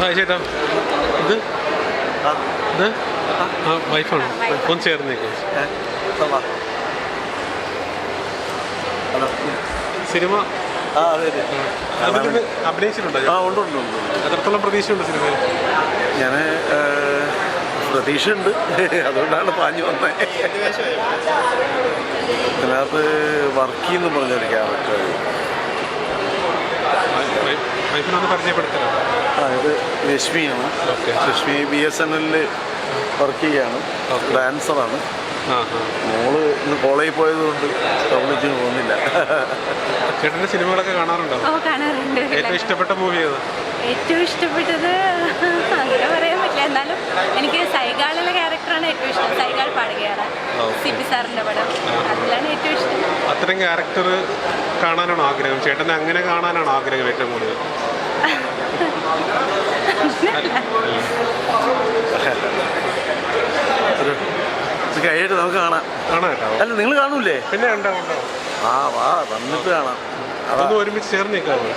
Hi ചേട്ടാ. ഇത്? ഇത്? ആ വൈഫാണോ ഒന്ന് കൊള്ളാം. ഹലോ. സിനിമ? ആ അതെ അതെ. അതിൽ അഭിനയിച്ചിട്ടുണ്ടോ ആ ഉണ്ട് ഉണ്ട് ഉണ്ട് എത്രത്തോളം പ്രതീക്ഷയുണ്ട് സിനിമയിൽ? ഞാൻ പ്രതീക്ഷയുണ്ട്. അതുകൊണ്ടാണ് പാഞ്ഞു വന്നത് അതിനകത്ത് വർക്കി എന്ന് പറഞ്ഞൊരു character രശ്മിയാണ് okay. Rashmi B S N എല്ലിൽ വർക്ക് ചെയ്യാണ്. ഡാൻസറാണ്. മോൾ ഇന്ന് കോളേജിൽ പോയത് കൊണ്ട് കോളേജിന് പോകുന്നില്ല. ചേട്ടന്റെ സിനിമകളൊക്കെ കാണാറുണ്ടോ? ഓ കാണാറുണ്ട്. ഏറ്റവും ഇഷ്ടപ്പെട്ട മൂവി ഏതാ? ഏറ്റവും ഇഷ്ടപ്പെട്ടത് അങ്ങനെ പറയാൻ പറ്റില്ല. എന്നാലും എനിക്ക് സൈഗാളിലെ ക്യാരക്ടറാണ് ഏറ്റവും ഇഷ്ടം. സൈഗാൾ പാടുകയാണ്. സിബി സി പി സാറിന്റെ പടം അതിലാണ് ഏറ്റവും ഇഷ്ടം. അത്തരം ക്യാരക്ടർ കാണാനാണ് ആഗ്രഹം? ചേട്ടനെ അങ്ങനെ കാണാനാണ് ആഗ്രഹം ഏറ്റവും കൂടുതൽ? ഇത് കഴിഞ്ഞിട്ട് നമുക്ക് കാണാം. അല്ല നിങ്ങൾ കാണൂലേ പിന്നെ ആ വാ വന്നിട്ട് കാണാം. അതൊന്നും ഒരുമിച്ച് ചേർന്ന് നിൽക്കാമോ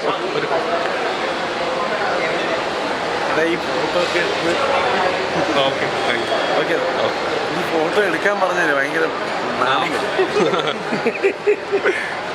ഈ ഫോട്ടോ ഓക്കെ ഓക്കെ. ഈ ഫോട്ടോ എടുക്കാൻ പറഞ്ഞാൽ ഭയങ്കര നാണം. വരും.